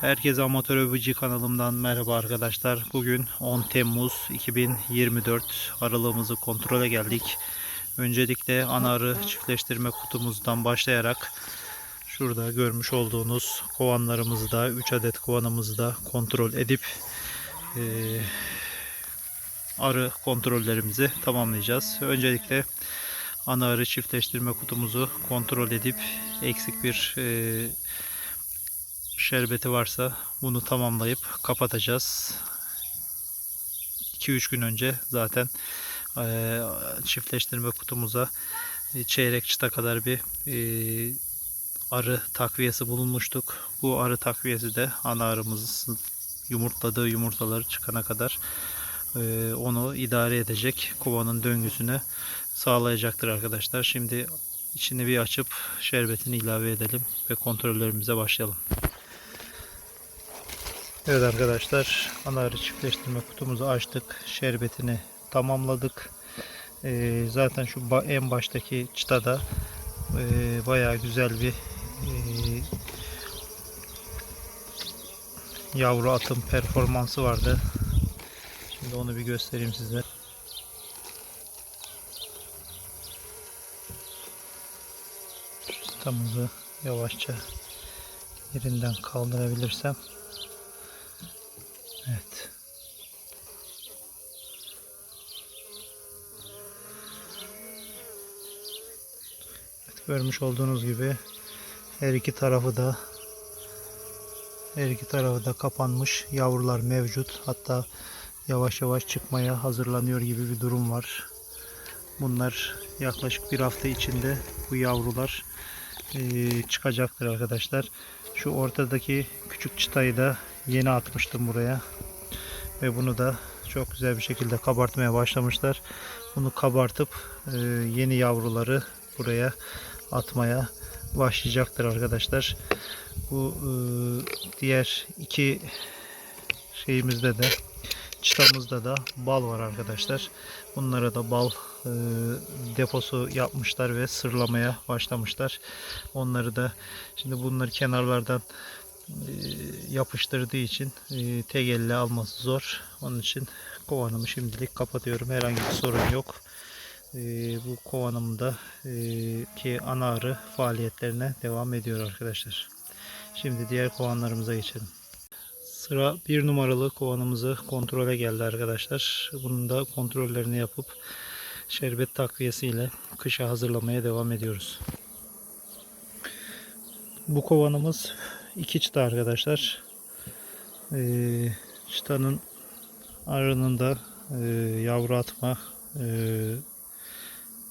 Herkese Amatör Övücü kanalımdan merhaba arkadaşlar. Bugün 10 Temmuz 2024 aralığımızı kontrole geldik. Öncelikle ana arı çiftleştirme kutumuzdan başlayarak şurada görmüş olduğunuz kovanlarımızı da 3 adet kovanımızı da kontrol edip eee, arı kontrollerimizi tamamlayacağız. Öncelikle ana arı çiftleştirme kutumuzu kontrol edip eksik bir eee şerbeti varsa bunu tamamlayıp kapatacağız. 2-3 gün önce zaten eee, çiftleştirme kutumuza e, çeyrek çıta kadar bir e, arı takviyesi bulunmuştuk. Bu arı takviyesi de ana arımızın yumurtladığı yumurtaları çıkana kadar e, onu idare edecek kovanın döngüsünü sağlayacaktır arkadaşlar. Şimdi içini bir açıp şerbetini ilave edelim ve kontrollerimize başlayalım. Evet arkadaşlar ana çiftleştirme kutumuzu açtık. Şerbetini tamamladık. Ee, zaten şu en baştaki çıtada e, bayağı güzel bir e, yavru atım performansı vardı. Şimdi onu bir göstereyim size. Çıtamızı yavaşça yerinden kaldırabilirsem görmüş olduğunuz gibi her iki tarafı da her iki tarafı da kapanmış yavrular mevcut. Hatta yavaş yavaş çıkmaya hazırlanıyor gibi bir durum var. Bunlar yaklaşık bir hafta içinde bu yavrular eee, çıkacaktır arkadaşlar. Şu ortadaki küçük çıtayı da yeni atmıştım buraya. Ve bunu da çok güzel bir şekilde kabartmaya başlamışlar. Bunu kabartıp e, yeni yavruları buraya atmaya başlayacaktır arkadaşlar. Bu e, diğer iki şeyimizde de çıtamızda da bal var arkadaşlar. Bunlara da bal e, deposu yapmışlar ve sırlamaya başlamışlar. Onları da şimdi bunları kenarlardan e, yapıştırdığı için e, tek alması zor. Onun için kovanımı şimdilik kapatıyorum. Herhangi bir sorun yok. Bu kovanımda ki ana arı faaliyetlerine devam ediyor arkadaşlar. Şimdi diğer kovanlarımıza geçelim. Sıra bir numaralı kovanımızı kontrole geldi arkadaşlar. Bunun da kontrollerini yapıp şerbet takviyesiyle kışa hazırlamaya devam ediyoruz. Bu kovanımız iki çıta arkadaşlar. Ee, çıtanın arının da yavru atma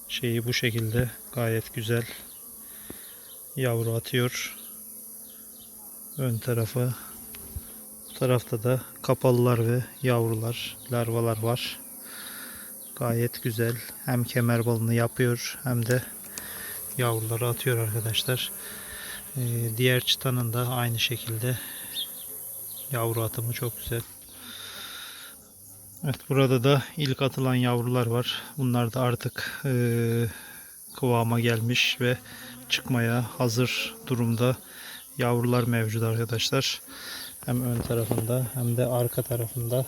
şeyi bu şekilde gayet güzel yavru atıyor. Ön tarafı bu tarafta da kapalılar ve yavrular, larvalar var. Gayet güzel. Hem kemer balını yapıyor hem de yavruları atıyor arkadaşlar. Ee, diğer çıtanın da aynı şekilde yavru atımı çok güzel. Evet burada da ilk atılan yavrular var. Bunlar da artık e, kıvama gelmiş ve çıkmaya hazır durumda yavrular mevcut arkadaşlar. Hem ön tarafında hem de arka tarafında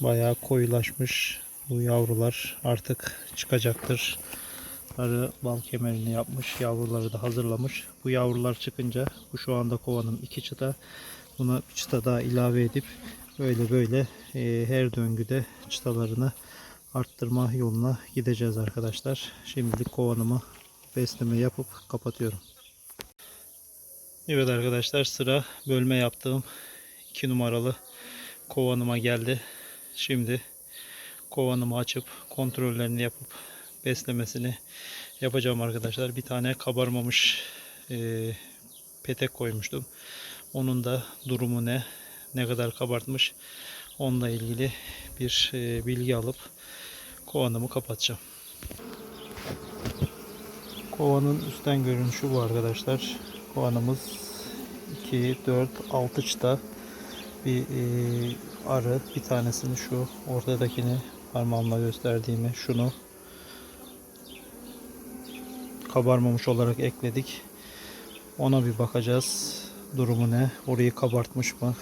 bayağı koyulaşmış bu yavrular artık çıkacaktır. Arı bal kemerini yapmış. Yavruları da hazırlamış. Bu yavrular çıkınca bu şu anda kovanım iki çıta. Buna bir çıta daha ilave edip böyle böyle e, her döngüde çıtalarını arttırma yoluna gideceğiz arkadaşlar. Şimdilik kovanımı besleme yapıp kapatıyorum. Evet arkadaşlar sıra bölme yaptığım 2 numaralı kovanıma geldi. Şimdi kovanımı açıp kontrollerini yapıp beslemesini yapacağım arkadaşlar. Bir tane kabarmamış e, petek koymuştum. Onun da durumu ne, ne kadar kabartmış onunla ilgili bir e, bilgi alıp kovanımı kapatacağım. Kovanın üstten görünüşü bu arkadaşlar. Kovanımız 2, 4, 6 çıta bir e, arı. Bir tanesini şu ortadakini parmağımla gösterdiğimi şunu kabarmamış olarak ekledik. Ona bir bakacağız. durumu ne? Orayı kabartmış mı?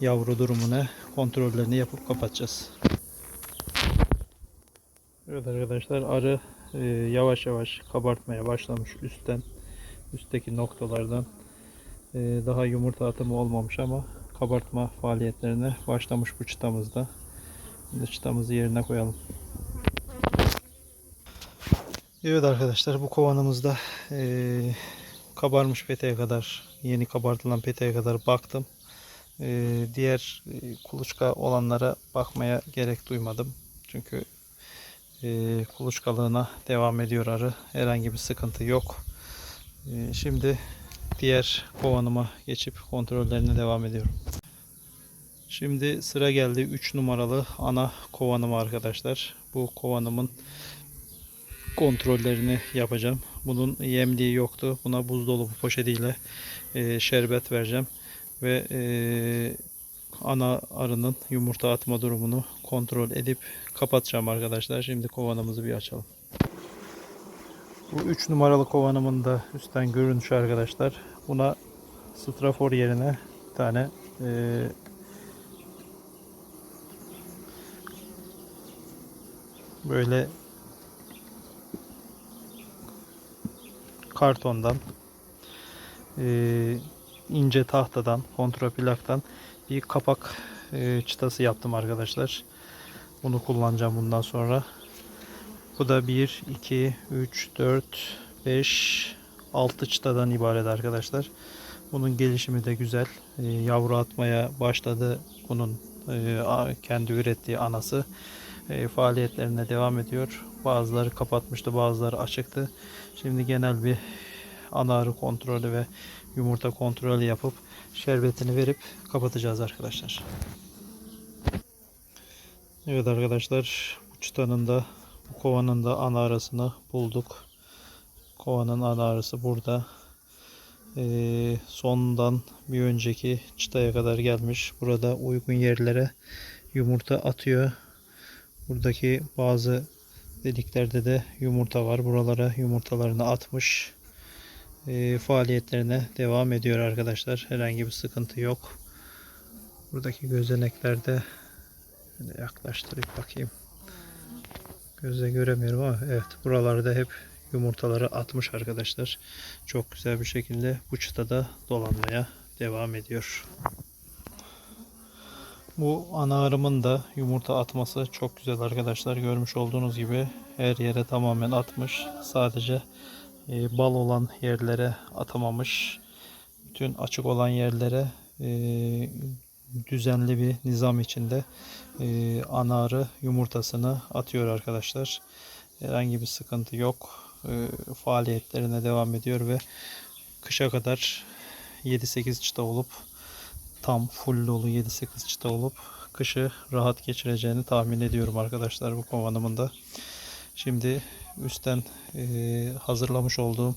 Yavru durumu ne? Kontrollerini yapıp kapatacağız. Evet arkadaşlar arı e, yavaş yavaş kabartmaya başlamış üstten. Üstteki noktalardan. E, daha yumurta atımı olmamış ama kabartma faaliyetlerine başlamış bu çıtamızda. Şimdi çıtamızı yerine koyalım. Evet arkadaşlar bu kovanımızda eee, kabarmış peteğe kadar yeni kabartılan peteğe kadar baktım. Eee, diğer e, kuluçka olanlara bakmaya gerek duymadım. Çünkü eee kuluçkalığına devam ediyor arı. Herhangi bir sıkıntı yok. Eee, şimdi diğer kovanıma geçip kontrollerine devam ediyorum. Şimdi sıra geldi 3 numaralı ana kovanım arkadaşlar. Bu kovanımın kontrollerini yapacağım. Bunun yemliği yoktu. Buna buzdolabı poşetiyle e, şerbet vereceğim. Ve e, ana arının yumurta atma durumunu kontrol edip kapatacağım arkadaşlar. Şimdi kovanımızı bir açalım. Bu 3 numaralı kovanımın da üstten görünüşü arkadaşlar. Buna strafor yerine bir tane e, böyle kartondan e, ince tahtadan kontraplaktan bir kapak e, çıtası yaptım arkadaşlar. Bunu kullanacağım bundan sonra. Bu da 1, 2, 3, 4, 5, 6 çıtadan ibaret arkadaşlar. Bunun gelişimi de güzel. E, yavru atmaya başladı. Bunun e, kendi ürettiği anası e, faaliyetlerine devam ediyor. Bazıları kapatmıştı, bazıları açıktı. Şimdi genel bir ana arı kontrolü ve yumurta kontrolü yapıp şerbetini verip kapatacağız arkadaşlar. Evet arkadaşlar bu çıtanın da bu kovanın da ana arasını bulduk. Kovanın ana arası burada. Ee, sondan bir önceki çıtaya kadar gelmiş. Burada uygun yerlere yumurta atıyor. Buradaki bazı deliklerde de yumurta var. Buralara yumurtalarını atmış. Ee, faaliyetlerine devam ediyor arkadaşlar. Herhangi bir sıkıntı yok. Buradaki gözeneklerde yaklaştırıp bakayım. Gözle göremiyorum ama evet buralarda hep yumurtaları atmış arkadaşlar. Çok güzel bir şekilde bu çıtada dolanmaya devam ediyor. Bu ana arımın da yumurta atması çok güzel arkadaşlar. Görmüş olduğunuz gibi her yere tamamen atmış. Sadece e, bal olan yerlere atamamış. Bütün açık olan yerlere e, düzenli bir nizam içinde e, ana arı yumurtasını atıyor arkadaşlar. Herhangi bir sıkıntı yok. E, faaliyetlerine devam ediyor ve kışa kadar 7-8 çıta olup tam full dolu 7-8 çıta olup kışı rahat geçireceğini tahmin ediyorum arkadaşlar bu kovanımın da. Şimdi üstten e, hazırlamış olduğum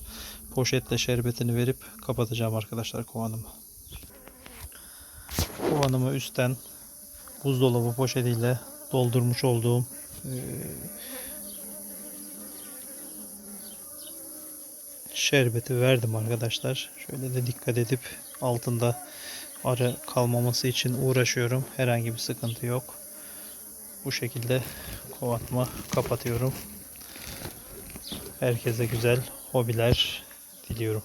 poşetle şerbetini verip kapatacağım arkadaşlar kovanımı. Kovanımı üstten buzdolabı poşetiyle doldurmuş olduğum e, şerbeti verdim arkadaşlar. Şöyle de dikkat edip altında arı kalmaması için uğraşıyorum. Herhangi bir sıkıntı yok. Bu şekilde kovanımı kapatıyorum. Herkese güzel hobiler diliyorum.